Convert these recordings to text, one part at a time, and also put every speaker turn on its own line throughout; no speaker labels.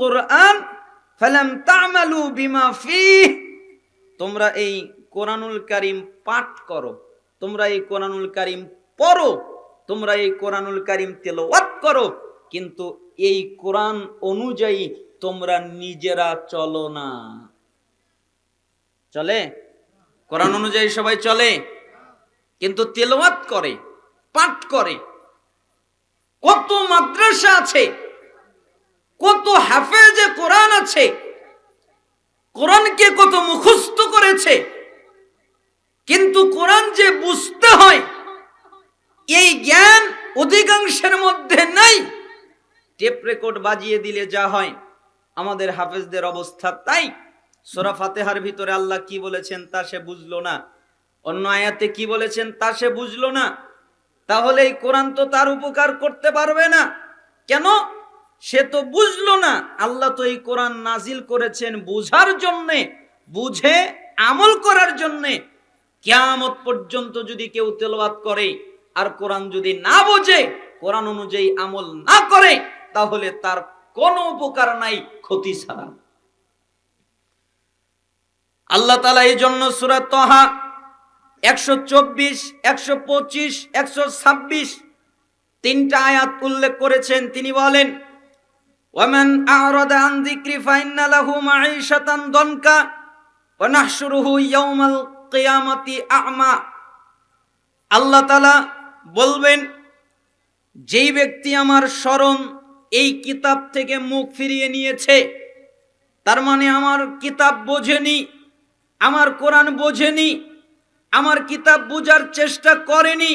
কোরআন ফালাম তা'মালু বিমা ফীহ। তোমরা এই কোরআনুল কারীম পাঠ করো, তোমরা এই কোরআনুল কারীম পড়ো, তোমরা এই কোরআনুল কারীম তেলাওয়াত করো, কিন্তু এই কোরআন অনুযায়ী তোমরা নিজেরা চলো না। চলে? কোরআন অনুযায়ী সবাই চলে? কিন্তু তেলাওয়াত করে, পাঠ করে। কত মাদ্রাসা আছে কত হাফেজে কোরআন আছে, কোরআনকে কত মুখস্থ করেছে, কিন্তু কোরআন যে বুঝতে হয়, এই জ্ঞান অধিকাংশের মধ্যে নাই। টেপ রেকর্ড বাজিয়ে দিলে যা হয়, আমাদের হাফেজদের অবস্থা তাই। সোরা ফাতেহার ভিতরে আল্লাহ কি বলেছেন তা সে বুঝলো না। অন্য আয়াতে কি বলেছেন তা সে বুঝলো না। তাহলে এই কোরআন তো তার উপকার করতে পারবে না। কেন? সে তো বুঝলো না। আল্লাহ তো এই কোরআন নাজিল করেছেন বুঝার জন্যে, বুঝে আমল করার জন্যে। কেয়ামত পর্যন্ত যদি কেউ তেলাওয়াত করে আর কোরআন যদি না বোঝে, কোরআন অনুযায়ী আমল না করে, তাহলে তার কোনো উপকার নাই, ক্ষতি ছাড়া। আল্লাহ তালা এই জন্য সুরাত তহা একশো চব্বিশ, একশো পঁচিশ, একশো ছাব্বিশ তিনটা আয়াত উল্লেখ করেছেন। তিনি বলেন ওয়ামান আ'রাদা আন যিকরি ফাইন্না লাহু মাঈশাতান দনকা ওয়া নাহশুরুহু ইয়াওমাল কিয়ামাতি আ'মা আল্লাহ বলবেন, যেই ব্যক্তি আমার স্মরণ এই কিতাব থেকে মুখ ফিরিয়ে নিয়েছে, তার মানে আমার কিতাব বোঝেনি, আমার কোরআন বোঝেনি, আমার কিতাব বোঝার চেষ্টা করেনি,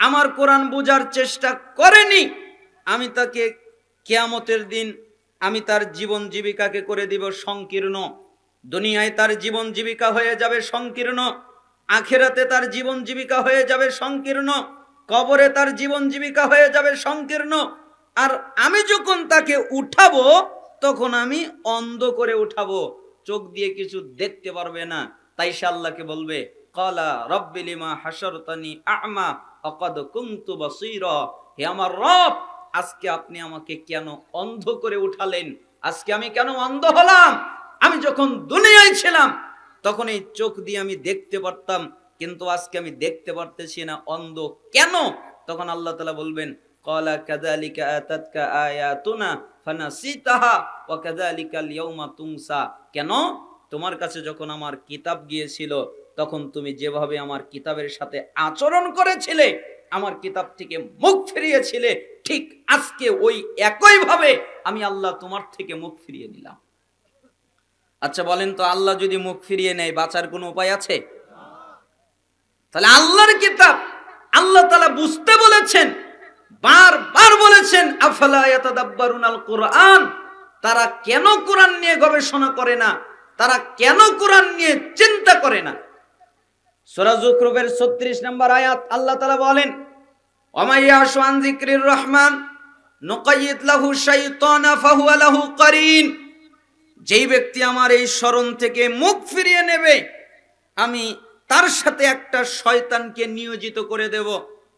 আমার কোরআন বোঝার চেষ্টা করেনি, আমি তাকে কেয়ামতের দিন আমি তার জীবন জীবিকাকে করে দিব সংকীর্ণ। দুনিয়ায় তার জীবন জীবিকা হয়ে যাবে সংকীর্ণ। আখেরাতে তার জীবন জীবিকা হয়ে যাবে সংকীর্ণ। কবরে তার জীবন জীবিকা হয়ে যাবে সংকীর্ণ। আর আমি যখন তাকে উঠাবো, তখন আমি অন্ধ করে উঠাবো। চোখ দিয়ে কিছু দেখতে পারবে না। তাই সে আল্লাহকে বলবে কলা রব্বিলিমা হাসরতানি আমা অকদ কুন্তু বসিরা। হে আমার রব আজকে আপনি আমাকে কেন অন্ধ করে উঠালেন? আজকে আমি কেন অন্ধ হলাম? আমি যখন দুনিয়ায় ছিলাম, তখন এই চোখ দিয়ে আমি দেখতে পারতাম, কিন্তু আজকে আমি দেখতে পারতেছি না, অন্ধ কেন? তখন আল্লাহ তালা বলবেন কলা কাদালিকা আতাতকা আয়াতুনা ফানাসিতাহা ওয়া কাদালিকা আল-ইয়াউমা তুমসা কেন? তোমার কাছে যখন আমার কিতাব গিয়েছিল, তখন তুমি যেভাবে আমার কিতাবের সাথে আচরণ করেছিলে, আমার কিতাব থেকে মুখ ফিরিয়েছিলে ঠিক আজকে ওই একই ভাবে আমি আল্লাহ তোমার থেকে মুখ ফিরিয়ে নিলাম। আচ্ছা বলেন তো, আল্লাহ যদি মুখ ফিরিয়ে নেয়, বাঁচার কোনো উপায় আছে? তাহলে আল্লাহর কিতাব আল্লাহ তালা বুঝতে বলেছেন, বারবার বলেছেন, আফালা ইয়াতাদাব্বারুন কোরআন? তারা কেন কোরআন নিয়ে গবেষণা করে না? তারা কেন কোরআন নিয়ে চিন্তা করে না? সূরা জুখরুফের 36 নম্বর আয়াত আল্লাহ তাআলা বলেন ওমাইয়াশু আন যিকরির রহমান লাহু যেই ব্যক্তি আমার এই স্মরণ থেকে মুখ ফিরিয়ে নেবে, আমি তার সাথে একটা শয়তানকে নিয়োজিত করে দেব।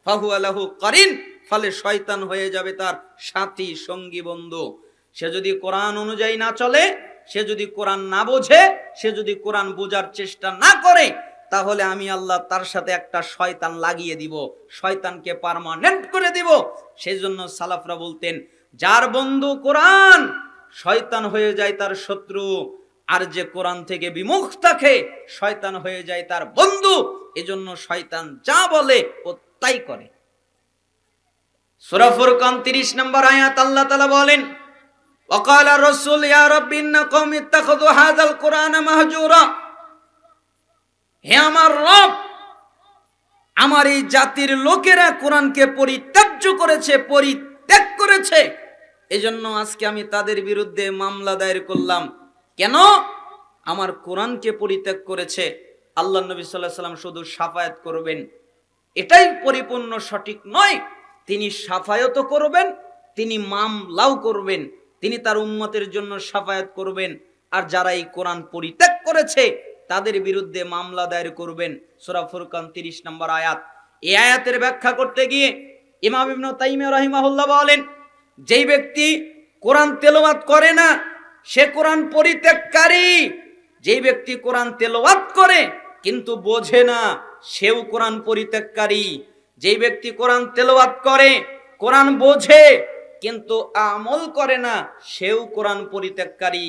ফাহু আলাহু করিন, ফলে শয়তান হয়ে যাবে তার সাথী সঙ্গী বন্ধু। সে যদি কোরআন অনুযায়ী না চলে, সে যদি কোরআন না বোঝে, সে যদি কোরআন বোঝার চেষ্টা না করে তাহলে আমি আল্লাহ তার সাথে একটা শয়তান লাগিয়ে দিব শয়তানকে পার্মানেন্ট করে দিব সেই জন্য সালাফরা বলতেন যার বন্ধু কোরআন শয়তান হয়ে যায় তার শত্রু আর যে কোরআন থেকে বিমুখ থাকে শয়তান হয়ে যায় তার বন্ধু এজন্য শয়তান যা বলে ও তাই করে সূরা ফুরকান 30 নম্বর আয়াত আল্লাহ তাআলা বলেন وقال الرسول يا رب ان قوم اتخذوا هذا القران مهجورا হে আমার রব, আমার এই জাতির লোকেরা কোরআনকে পরিত্যাজ্য করেছে, পরিত্যাগ করেছে। এজন্য আজকে আমি তাদের বিরুদ্ধে মামলা দায়ের করলাম। কেন? আমার কোরআনকে পরিত্যাগ করেছে। আল্লাহ নবী সাল্লাহ সাল্লাম শুধু সাফায়াত করবেন। এটাই পরিপূর্ণ সঠিক নয়। তিনি সাফায়ত করবেন, তিনি মামলাও করবেন, তিনি তার উম্মতের জন্য সাফায়াত করবেন। আর যারা এই কোরআন পরিত্যাগ করেছে তাদের বিরুদ্ধে মামলা দায়ের করবেন। সূরা ফুরকান 30 নম্বর আয়াত। এই আয়াতের ব্যাখ্যা করতে গিয়ে ইমাম ইবনে রাহিমাহুল্লাহ বলেন, যেই ব্যক্তি কোরআন তেলাওয়াত করে না, সে কোরআন পরিত্যাগকারী। যেই ব্যক্তি কোরআন তেলাওয়াত করে, কিন্তু বোঝে না, সেও কোরআন পরিত্যাগকারী। যেই ব্যক্তি কোরআন তেলাওয়াত করে, কোরআন বোঝে, কিন্তু আমল করে না, সেও কোরআন পরিত্যাগকারী।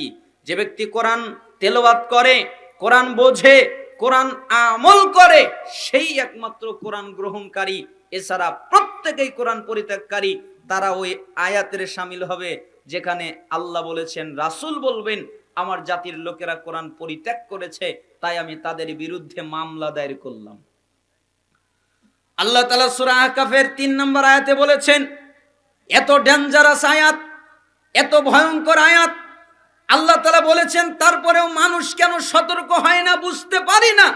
যে ব্যক্তি কোরআন তেলাওয়াত করে কোরআন বোঝে, কোরআন আমল করে, সেই একমাত্র কোরআন গ্রহণকারী, এছাড়া প্রত্যেকেই কোরআন পরিত্যাগকারী, তারা ওই আয়াতের সামিল হবে, যেখানে আল্লাহ বলেছেন, রাসূল বলবেন, আমার জাতির লোকেরা কোরআন পরিত্যাগ করেছে, তাই আমি তাদের বিরুদ্ধে মামলা দায়ের করলাম। আল্লাহ তালা সুরা আহকাফের তিন নম্বর আয়াতে বলেছেন, এত ডেঞ্জারাস আয়াত, এত ভয়ঙ্কর আয়াত আল্লাহ তালা বলেছেন, তারপরেও মানুষ কেন সতর্ক হয় না বুঝতে পারি না?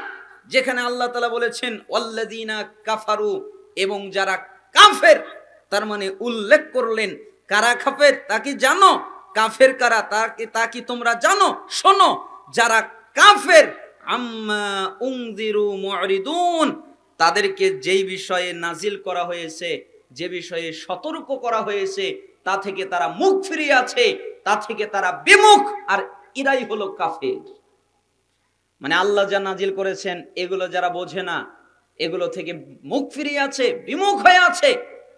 যেখানে আল্লাহ তালা বলেছেন ওয়াল্লাদিনা কাফারু এবং যারা কাফের, তার মানে উল্লেখ করলেন, কারা কাফের? তা কি জানো? কাফের কারা? তাকে তা কি তোমরা জানো? শোনো, যারা কাফের উংদিরু তাদেরকে যেই বিষয়ে নাজিল করা হয়েছে, যে বিষয়ে সতর্ক করা হয়েছে, তা থেকে তারা মুখ ফিরিয়ে আছে। তা থেকে তারা বিমুখ, আর ইরাই হলো কাফের। মানে আল্লাহ যা নাজিল করেছেন, এগুলো যারা বোঝে না, এগুলো থেকে মুখ ফিরিয়ে আছে, বিমুখ হয়ে আছে।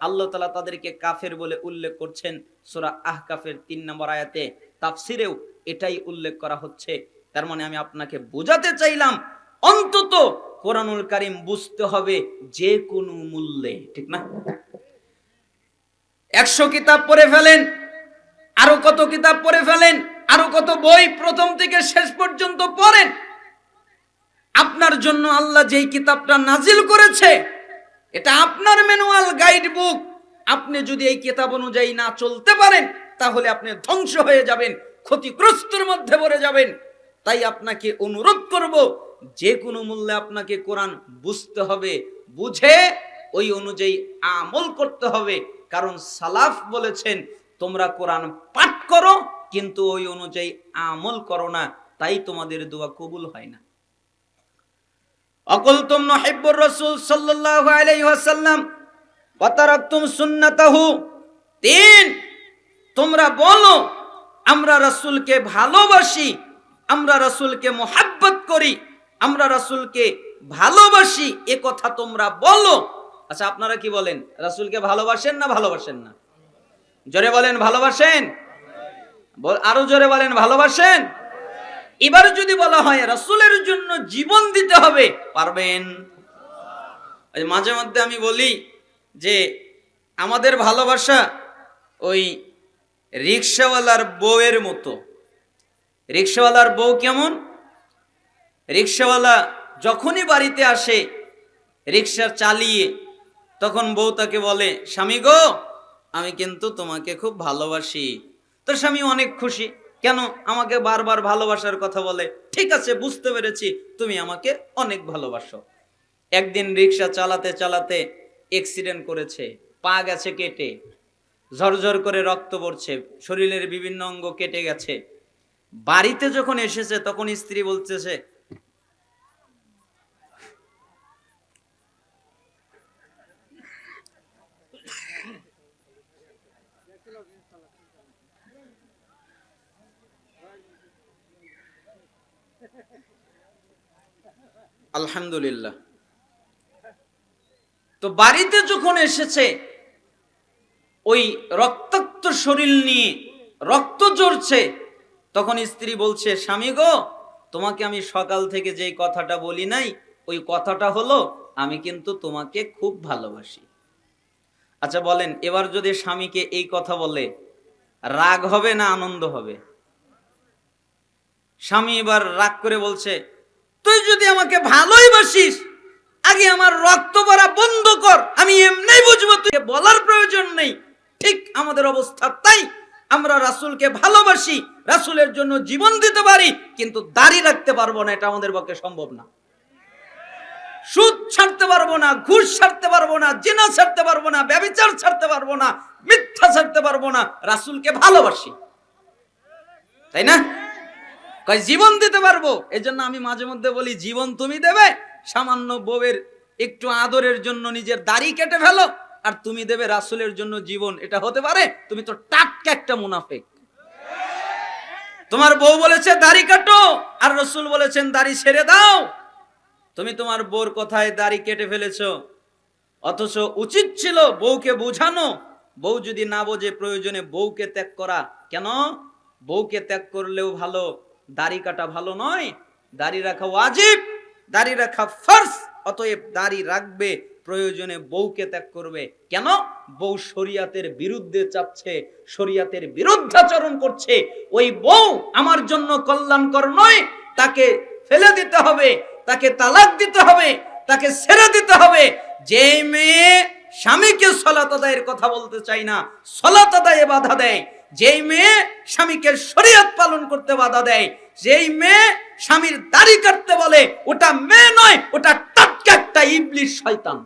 আল্লাহ তালা তাদেরকে কাফের বলে উল্লেখ করছেন সুরা আহ কাফের তিন নম্বর আয়াতে, তাফসিরেও এটাই উল্লেখ করা হচ্ছে। তার মানে আমি আপনাকে বোঝাতে চাইলাম, অন্তত কোরআনুল কারিম বুঝতে হবে যে কোনো মূল্যে, ঠিক না? একশো কিতাব পড়ে ফেলেন আরও কত কিতাব পড়ে ফেলেন, আরও কত বই প্রথম থেকে শেষ পর্যন্ত পড়েন? আপনার জন্য আল্লাহ যেই কিতাবটা নাজিল করেছে, এটা আপনার ম্যানুয়াল গাইড বুক। আপনি যদি এই কিতাব অনুযায়ী না চলতে পারেন, তাহলে আপনি ধ্বংস হয়ে যাবেন, ক্ষতিগ্রস্তর মধ্যে পড়ে যাবেন। তাই আপনাকে অনুরোধ করব, যে কোনো মূল্যে আপনাকে কোরআন বুঝতে হবে, বুঝে ওই অনুযায়ী আমল করতে হবে। কারণ সালাফ বলেছেন তোমরা কোরআন পাঠ করো, কিন্তু ওই অনুযায়ী আমল করো না, তাই তোমাদের দোয়া কবুল হয় না। রাসূল সুন্নাতাহু। তিন, তোমরা বলো, আমরা রাসূলকে ভালোবাসি, আমরা রাসূলকে মোহাব্বত করি, আমরা রাসূলকে ভালোবাসি, এ কথা তোমরা বলো। আচ্ছা আপনারা কি বলেন, রাসূলকে ভালোবাসেন না ভালোবাসেন না? জোরে বলেন, ভালোবাসেন? আরও জোরে বলেন, ভালোবাসেন? এবার যদি বলা হয়, রাসূলের জন্য জীবন দিতে হবে, পারবেন? মাঝে মধ্যে আমি বলি যে, আমাদের ভালোবাসা ওই রিক্সাওয়ালার বউয়ের মতো। রিক্সাওয়ালার বউ কেমন? রিক্সাওয়ালা যখনই বাড়িতে আসে, রিক্সা চালিয়ে, তখন বউ তাকে বলে, স্বামী গো আমি কিন্তু তোমাকে খুব ভালোবাসি। তো স্বামী অনেক খুশি। কেন? আমাকে বারবার ভালোবাসার কথা বলে। ঠিক আছে, বুঝতে পেরেছি। তুমি আমাকে অনেক ভালোবাসো। একদিন রিক্সা চালাতে চালাতে অ্যাক্সিডেন্ট করেছে। পা গেছে কেটে। ঝরঝর করে রক্ত পড়ছে। শরীরের বিভিন্ন অঙ্গ কেটে গেছে। বাড়িতে যখন এসেছে, তখন স্ত্রী বলতেছে আলহামদুলিল্লাহ। তো বাড়িতে যখন এসেছে, ওই রক্তাক্ত শরীর নিয়ে রক্ত জড়ছে তখন স্ত্রী বলছে, স্বামী গো, তোমাকে আমি সকাল থেকে যেই কথাটা বলি নাই, ওই কথাটা হলো, আমি কিন্তু তোমাকে খুব ভালোবাসি। আচ্ছা বলেন, এবার যদি স্বামীকে এই কথা বলে, রাগ হবে না আনন্দ হবে? স্বামী এবার রাগ করে বলছে, তুই যদি আমাকে ভালোই বাসিস, আগে আমার রক্ত ভরা বন্ধ কর, আমি এমনি বুঝব তুই বলার প্রয়োজন নেই। ঠিক আমাদের অবস্থা তাই, আমরা রাসূলকে ভালোবাসি, রাসূলের জন্য জীবন দিতে পারি, কিন্তু দাড়ি রাখতে পারব না, এটা আমাদের পক্ষে সম্ভব না। সুদ ছাড়তে পারব না, ঘুষ ছাড়তে পারব না, জেনা ছাড়তে পারব না, ব্যবিচার ছাড়তে পারব না, মিথ্যা ছাড়তে পারব না, রাসূলকে ভালোবাসি। তাই না? কয়, জীবন দিতে পারব? এজন্য আমি মাঝে মধ্যে বলি, জীবন তুমি দেবে, সামান্য বউয়ের একটু আদরের জন্য নিজের দাড়ি কেটে ফেলো, আর তুমি দেবে রাসূলের জন্য জীবন। এটা হতে পারে? তুমি তো টাটকা একটা মুনাফিক। তোমার বউ বলেছে, দাড়ি কাটো, আর রসুল বলেছেন, দাড়ি ছেড়ে দাও। তুমি তোমার বউর কথায় দাড়ি কেটে ফেলেছ। অথচ উচিত ছিল বউকে বোঝানো। বউ যদি না বোঝে প্রয়োজনে বউকে ত্যাগ করা। কেন? বউকে ত্যাগ করলেও ভালো। দাড়ি কাটা ভালো নয়, দাড়ি রাখা ওয়াজিব, দাড়ি রাখা ফার্স অতএব দাড়ি রাখবে, প্রয়োজনে বউকে ত্যাগ করবে। কেন? বউ শরিয়াতের বিরুদ্ধে চাচ্ছে শরিয়াতের বিরুদ্ধাচরণ করছে। ওই বউ আমার জন্য কল্যাণকর নয়, তাকে ফেলে দিতে হবে, তাকে তালাক দিতে হবে, তাকে ছেড়ে দিতে হবে। যে মেয়ে স্বামীকে সলাত আদায়ের কথা বলতে চাই না সলাত আদায়ে বাধা দেয় যেই মেয়ে স্বামীকে শরীয়ত পালন করতে বাধা দেয়, যেই মেয়ে স্বামীর দাড়ি কাটতে বলে, ওটা মেয়ে নয়, ওটা টাটকা একটা ইবলিশ শয়তান।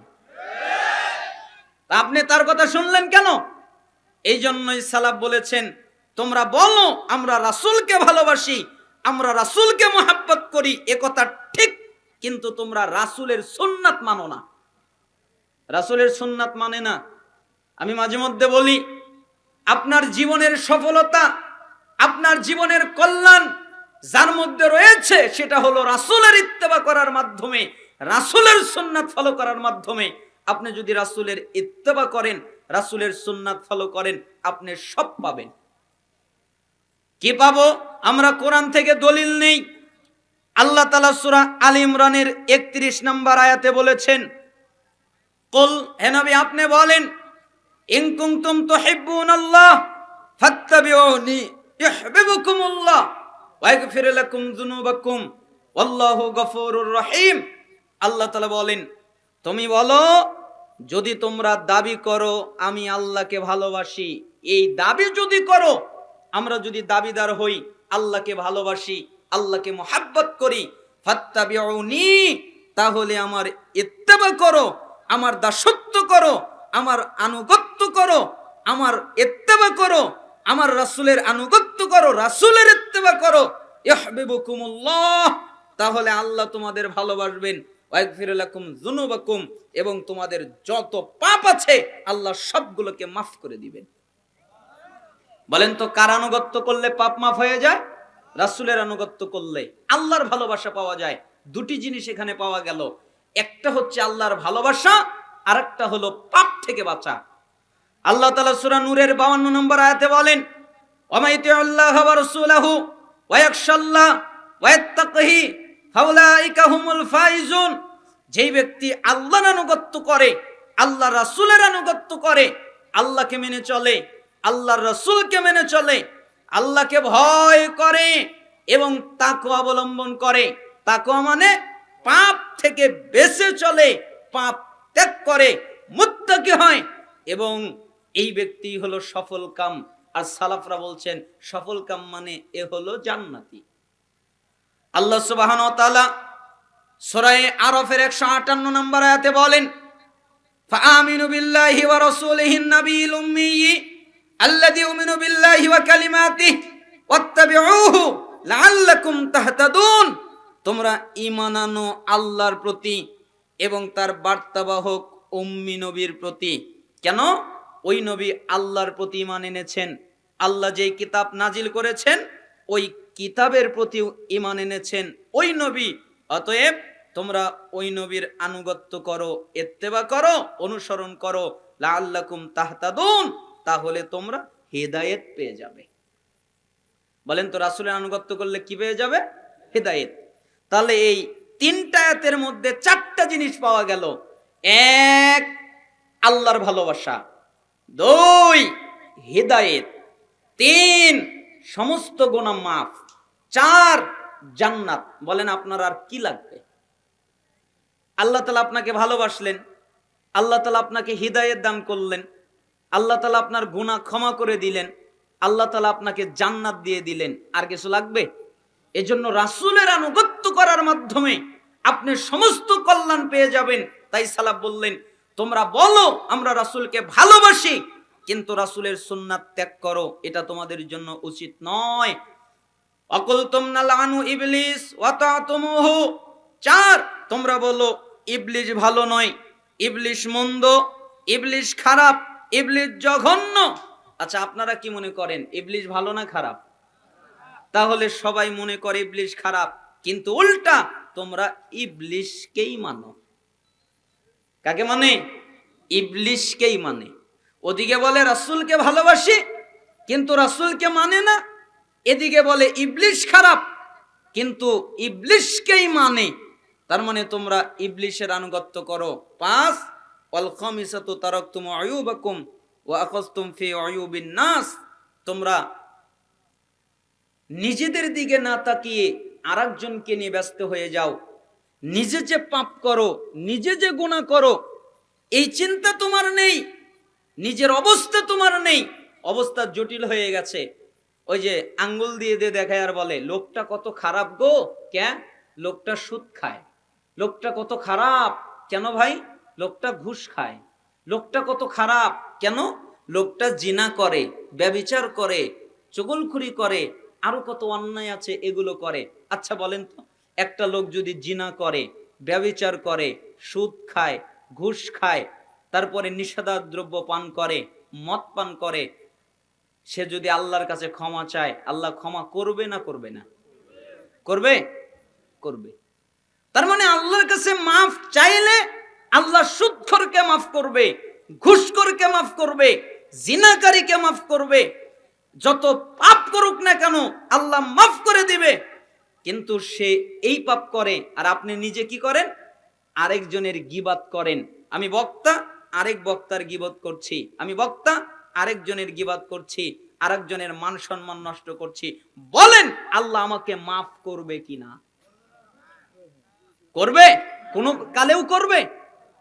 আপনি তার কথা শুনলেন কেন? এই জন্যই সালাব বলেছেন, তোমরা বলো, আমরা রাসূলকে ভালোবাসি, আমরা রাসূলকে মোহাব্বত করি, এ কথা ঠিক, কিন্তু তোমরা রাসুলের সুন্নাত মানো না। রাসূলের সুন্নাত মানে না। আমি মাঝে মধ্যে বলি আপনার জীবনের সফলতা, আপনার জীবনের কল্যাণ যার মধ্যে রয়েছে সেটা হলো রাসূলের ইত্তেবা করার মাধ্যমে, রাসূলের সুন্নাত ফলো করার মাধ্যমে। আপনি যদি রাসূলের ইত্তেবা করেন, রাসূলের সুন্নাত ফলো করেন, আপনি সব পাবেন। কি পাবো? আমরা কোরআন থেকে দলিল নেই। আল্লাহ তালা সুরা আল ইমরানের একত্রিশ নম্বর আয়াতে বলেছেন, কুল হে নবী, আপনি বলেন ইন কুনতুম তুহিব্বুনাল্লাহ রহিম। আল্লাহ বলেন, তুমি বলো, যদি তোমরা দাবি করো, আমি আল্লাহকে ভালোবাসি। এই দাবি যদি করো, আমরা যদি দাবিদার হই, আল্লাহকে ভালোবাসি, আল্লাহকে মোহাব্বত করি, ফাত্তাবিউনি, তাহলে আমার ইত্তেবা করো, আমার দাসত্ব করো আমার আনুগত্য করো, আমার এত্তেবা করো, আমার রাসূলের আনুগত্য করো, রাসূলের ইত্তেবা করো। তাহলে আল্লাহ তোমাদের ভালোবাসবেন। এবং তোমাদের যত পাপ আছে, আল্লাহ সবগুলোকে মাফ করে দিবেন। বলেন তো, কার আনুগত্য করলে পাপ মাফ হয়ে যায়? রাসূলের আনুগত্য করলে আল্লাহর ভালোবাসা পাওয়া যায়। দুটি জিনিস এখানে পাওয়া গেল। একটা হচ্ছে আল্লাহর ভালোবাসা আর একটা হলো পাপ থেকে বাঁচা। আল্লাহ তাআলা সূরা নূরের 52 নম্বর আয়াতে বলেন ওয়ামাইতি আল্লাহ রাসূলাহু ওয়া ইয়াখশাল্লাহ ওয়া ইয়াত্তাকিহি, ফাউলাইকা হুমুল ফাইজুন। যেই ব্যক্তি আল্লাহর আনুগত্য করে আল্লাহ রাসূলের আনুগত্য করে, আল্লাহকে মেনে চলে, আল্লাহর রাসূলকে মেনে চলে, আল্লাহকে ভয় করে এবং তাকওয়া অবলম্বন করে তাকওয়া মানে পাপ থেকে বেঁচে চলে, পাপ ত্যাগ করে, মুত্তাকি হয়। এবং এই ব্যক্তি হলো সফল কাম। আর সালাফরা বলছেন, সফল কাম মানে এ হলো জান্নাতি। আল্লাহ সুবহান তাআলা সূরা আরফের 158 নম্বর আয়াতে বলেন ওয়া রাসূলিহি নাবিয়্যিল উম্মি আল্লাযী ইউমিনু বিল্লাহি ওয়া কালিমাতিহি ওয়াত্তাবিউহু লাআল্লাকুম তাহতাদুন। তোমরা ঈমান আল্লাহর প্রতি। এবং তার বার্তাবাহক উম্মি নবীর প্রতি। কেন? ওই নবী আল্লাহর প্রতি ঈমান এনেছেন। আল্লাহ যেই কিতাব নাজিল করেছেন, ওই কিতাবের প্রতি ঈমান এনেছেন। ওই নবী, অতএব তোমরা ওই নবীর আনুগত্য করো, ইত্তেবা করো, অনুসরণ করো। লাআল্লাকুম তাহতাদুন, তাহলে তোমরা হেদায়েত পেয়ে যাবে। বলেন তো, রাসূলের আনুগত্য করলে কি পেয়ে যাবে? হেদায়েত। তাহলে এই তিনটা আয়াতের মধ্যে চারটা জিনিস পাওয়া গেল। এক, আল্লাহর ভালোবাসা। দুই, হেদায়েত। তিন, সমস্ত গোনা মাফ। চার, জান্নাত। বলেন আপনার আর কি লাগবে? আল্লাহ তালা আপনাকে ভালোবাসলেন। আল্লাহ তালা আপনাকে হৃদায়ত দান করলেন। আল্লাহ তালা আপনার গুণা ক্ষমা করে দিলেন। আল্লাহ তালা আপনাকে জান্নাত দিয়ে দিলেন। আর কিছু লাগবে? এজন্য রাসূলের আনুগত্য করার মাধ্যমে আপনি সমস্ত কল্যাণ পেয়ে যাবেন। তাই সালাব বললেন, তোমরা বলো, আমরা রাসুলকে ভালোবাসি, কিন্তু রাসূলের সুন্নাত ত্যাগ করো, এটা তোমাদের জন্য উচিত নয়। অকুল ইবলিস চার, তোমরা বলো, ইবলিস ভালো নয়, ইবলিস মন্দ ইবলিশ খারাপ ইবলিশ জঘন্য। আচ্ছা আপনারা কি মনে করেন ইবলিশ ভালো না খারাপ? তাহলে সবাই মনে করে ইবলিশ খারাপ। কিন্তু উল্টা, তোমরা ইবলিশকেই মানো। কাকে মানে? ইবলিশকেই মানে। ওদিকে বলে, রাসূলকে ভালোবাসি, কিন্তু রাসূলকে মানে না। এদিকে বলে, ইবলিশ খারাপ, কিন্তু ইবলিশকেই মানে। তার মানে তোমরা ইবলিশের আনুগত্য করো। পাঁচ, ওয়াল খামিসাতু তারাকতুম আয়ুবাকুম ওয়া আখাযতুম ফি আয়ুবিন নাস। তোমরা নিজেদের দিকে না তাকিয়ে আরেকজনকে নিয়ে ব্যস্ত হয়ে যাও। নিজে যে পাপ করো, নিজে যে গুণা করো, এই চিন্তা তোমার নেই, নিজের অবস্থা তোমার নেই। অবস্থা জটিল হয়ে গেছে। ওই যে আঙ্গুল দিয়ে দিয়ে দেখায় আর বলে, লোকটা কত খারাপ গো, ক্যা? লোকটা সুদ খায়। লোকটা কত খারাপ, কেন ভাই? লোকটা ঘুষ খায়। লোকটা কত খারাপ, কেন? লোকটা জিনা করে, ব্যবিচার করে, চগলখুরি করে আরও কত অন্যায় আছে এগুলো করে। আচ্ছা বলেন তো, একটা লোক যদি জিনা করে, ব্যবিচার করে, সুদ খায়, ঘুষ খায়, তারপরে নিষেধার দ্রব্য পান করে, মদ পান করে, সে যদি আল্লাহর কাছে ক্ষমা চায়, আল্লাহ ক্ষমা করবে না করবে না? করবে? করবে। তার মানে আল্লাহর কাছে মাফ চাইলে আল্লাহ সুদখোরকে মাফ করবে, ঘুষখোরকে মাফ করবে, জিনাকারীকে মাফ করবে যত পাপ করুক না কেন, আল্লাহ মাফ করে দিবে। কিন্তু সে এই পাপ করে, আর আপনি নিজে কি করেন? আরেকজনের গিবাত করেন। আমি বক্তা, আরেক বক্তার গিবত করছি। আমি বক্তা, আরেকজনের গিবাত করছি। আরেকজনের মান সম্মান নষ্ট করছি। বলেন, আল্লাহ আমাকে মাফ করবে কিনা? করবে? কোন কালেও করবে?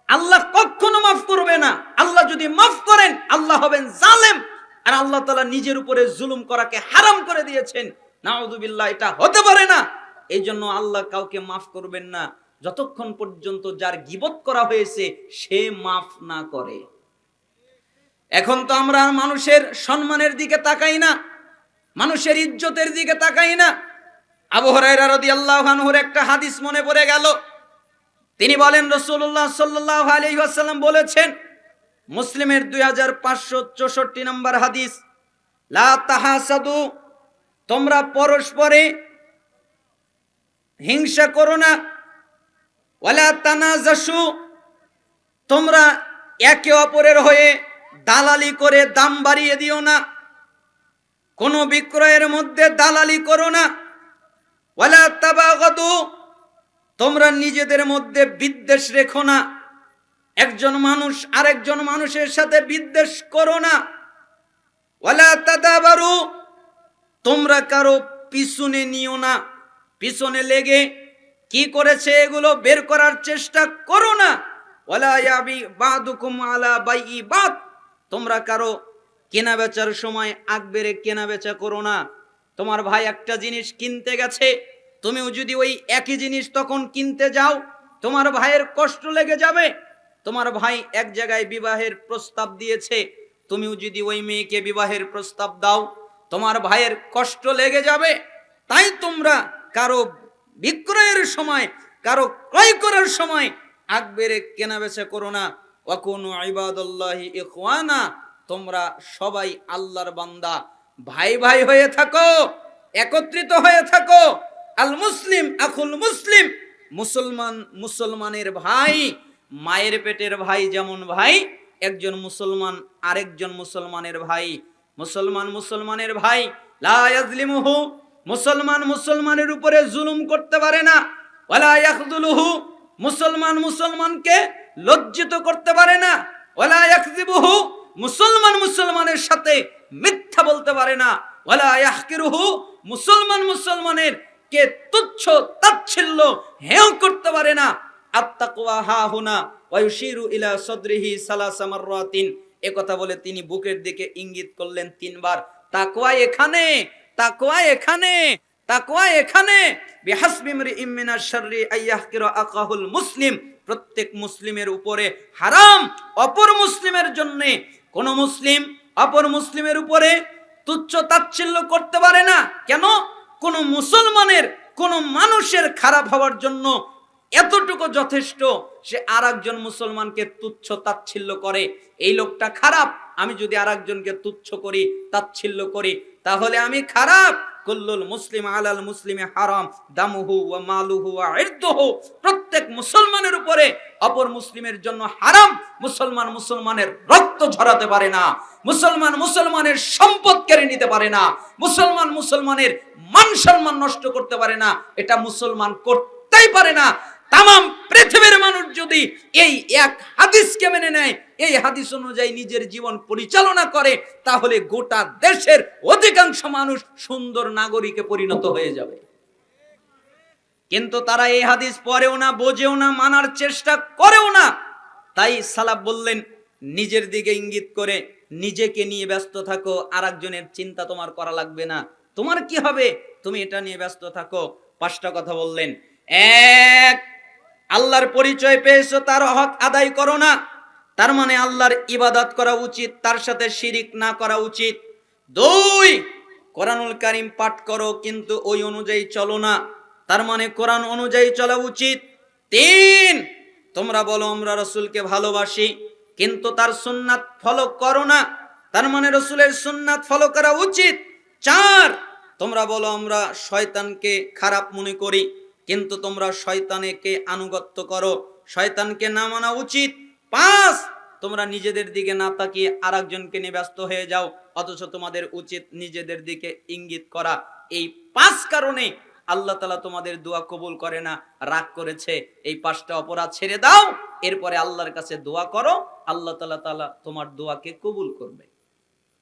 আল্লাহ কখনো মাফ করবে না। আল্লাহ যদি মাফ করেন, আল্লাহ হবেন জালেম। আর আল্লাহ তালা নিজের উপরে জুলুম করাকে হারাম করে দিয়েছেন। নাউদুবিল্লাহ এটা হতে পারে না। এই জন্য আল্লাহ কাউকে মাফ করবেন না। যতক্ষণ পর্যন্ত যার গিবত করা হয়েছে, সে মাফ না করে। এখন তো আমরা মানুষের সম্মানের দিকে তাকাই না, মানুষের ইজ্জতের দিকে তাকাই না। আবু হুরায়রা রাদিয়াল্লাহু আনহুর একটা হাদিস মনে পড়ে গেল। তিনি বলেন, রাসূলুল্লাহ সাল্লাল্লাহু আলাইহি বলেছেন মুসলিমের 2564 নম্বর হাদিস, লা তাহাসাদু, তোমরা পরস্পরে হিংসা করো না। ওয়ালা তানাজাসু, তোমরা একে অপরের হয়ে দালালি করে দাম বাড়িয়ে দিও না। কোনো বিক্রয়ের মধ্যে দালালি করো না। ওয়ালা তাবাগাদু, তোমরা নিজেদের মধ্যে বিদ্বেষ রেখো না। একজন মানুষ আরেকজন মানুষের সাথে বিদ্বেষ করো না। তোমরা কারও পিছনে নিও না। পিছনে লেগে কি করেছে এগুলো বের করার চেষ্টা করো না। ইয়াবি তোমরা কারও কেনা বেচার সময় আগ বেড়ে কেনা বেচা করো না। তোমার ভাই একটা জিনিস কিনতে গেছে, তুমিও যদি ওই একই জিনিস তখন কিনতে যাও, তোমার ভাইয়ের কষ্ট লেগে যাবে। তোমার ভাই এক জায়গায় বিবাহের প্রস্তাব দিয়েছে। তুমিও যদি ওই মেয়েকে বিবাহের প্রস্তাব দাও, তোমার ভাইয়ের কষ্ট লেগে যাবে। তাই তোমরা কারও বিক্রয়ের সময়, কারও ক্রয় করার সময় আগ বেড়ে কেনা বেচা করো না। ওয়াকুনু ইবাদাল্লাহি ইখওয়ানা, তোমরা সবাই আল্লাহর বান্দা। ভাই ভাই হয়ে থাকো, একত্রিত হয়ে থাকো। আল মুসলিম আখুল মুসলিম, মুসলমান মুসলমানের ভাই মায়ের পেটের ভাই যেমন ভাই, একজন মুসলমান আরেকজন মুসলমানের ভাই। মুসলমান মুসলমানের ভাই, লা ইয়াজলিমুহু, মুসলমান মুসলমানের উপরে জুলুম করতে পারে না। ইয়াখযুলুহু মুসলমান মুসলমানকে লজ্জিত করতে পারে না। ইয়াকযিবুহু মুসলমান মুসলমানের সাথে মিথ্যা বলতে পারে না। ইয়াহকিরুহু মুসলমান মুসলমানের কে তুচ্ছ তাচ্ছিল্য হেয় করতে পারে না। হা হুনা ইলা সাদরিহি এ কথা বলে তিনি বুকের দিকে ইঙ্গিত করলেন তিনবার, তাকওয়া এখানে তাকওয়া এখানে তাকওয়া এখানে। শাররি আকাহুল মুসলিম। প্রত্যেক মুসলিমের উপরে হারাম, অপর মুসলিমের জন্য। কোন মুসলিম অপর মুসলিমের উপরে তুচ্ছ তাচ্ছিল্য করতে পারে না। কেন? কোন মুসলমানের, কোন মানুষের খারাপ হওয়ার জন্য এতটুকু যথেষ্ট, সে আর একজন মুসলমানকে তুচ্ছ তাচ্ছিল্য করে। এই লোকটা খারাপ, আমি যদি আর একজনকে তুচ্ছ করি, তাচ্ছিল্য করি, তাহলে আমি খারাপ। মুসলিম আলাল মুসলিমে হারাম, দামুহু ওয়া মালুহু ওয়া ইরদুহু। প্রত্যেক মুসলমানের উপরে অপর মুসলিমের জন্য হারাম। মুসলমান মুসলমানের রক্ত ঝরাতে পারে না। মুসলমান মুসলমানের সম্পদ কেড়ে নিতে পারে না। মুসলমান মুসলমানের মান সম্মান নষ্ট করতে পারে না। এটা মুসলমান করতেই পারে না। তাম পৃথিবীর মানুষ যদি এই এক হাদিসকে মেনে নেয়, এই হাদিস অনুযায়ী নিজের জীবন পরিচালনা করে, তাহলে গোটা দেশের অধিকাংশ মানুষ সুন্দর নাগরিকে পরিণত হয়ে যাবে। কিন্তু তারা এই হাদিস পড়েও না, বোঝেও না, মানার চেষ্টা করেও না। তাই সালাব বললেন, নিজের দিকে ইঙ্গিত করে নিজেকে নিয়ে ব্যস্ত থাকো আর একজনের চিন্তা তোমার করা লাগবে না। তোমার কি হবে? তুমি এটা নিয়ে ব্যস্ত থাকো। পাঁচটা কথা বললেন। এক আল্লাহর পরিচয় পেয়েছ, তার হক আদায় করো না। তার মানে আল্লাহর ইবাদত করা উচিত, তার সাথে শিরিক না করা উচিত। দুই, কোরআনুল কারিম পাঠ করো, কিন্তু ওই অনুযায়ী চলো না। তার মানে কোরআন অনুযায়ী চলা উচিত। তিন, তোমরা বলো, আমরা রসুলকে ভালোবাসি, কিন্তু তার সুন্নাত ফলো করো না। তার মানে রসুলের সুন্নাত ফলো করা উচিত। চার, তোমরা বলো, আমরা শয়তানকে খারাপ মনে করি। কিন্তু তোমরা শয়তানেকে আনুগত্য করো। শয়তানকে না মানা উচিত। পাঁচ তোমরা নিজেদের দিকে না তাকিয়ে আর একজনকে নিয়ে ব্যস্ত হয়ে যাও। অথচ তোমাদের উচিত নিজেদের দিকে ইঙ্গিত করা। এই পাঁচ কারণে আল্লাহ তালা তোমাদের দোয়া কবুল করে না। রাগ করেছে। এই পাঁচটা অপরাধ ছেড়ে দাও। এরপরে আল্লাহর কাছে দোয়া করো। আল্লাহ তালা তালা তোমার দোয়াকে কবুল করবে।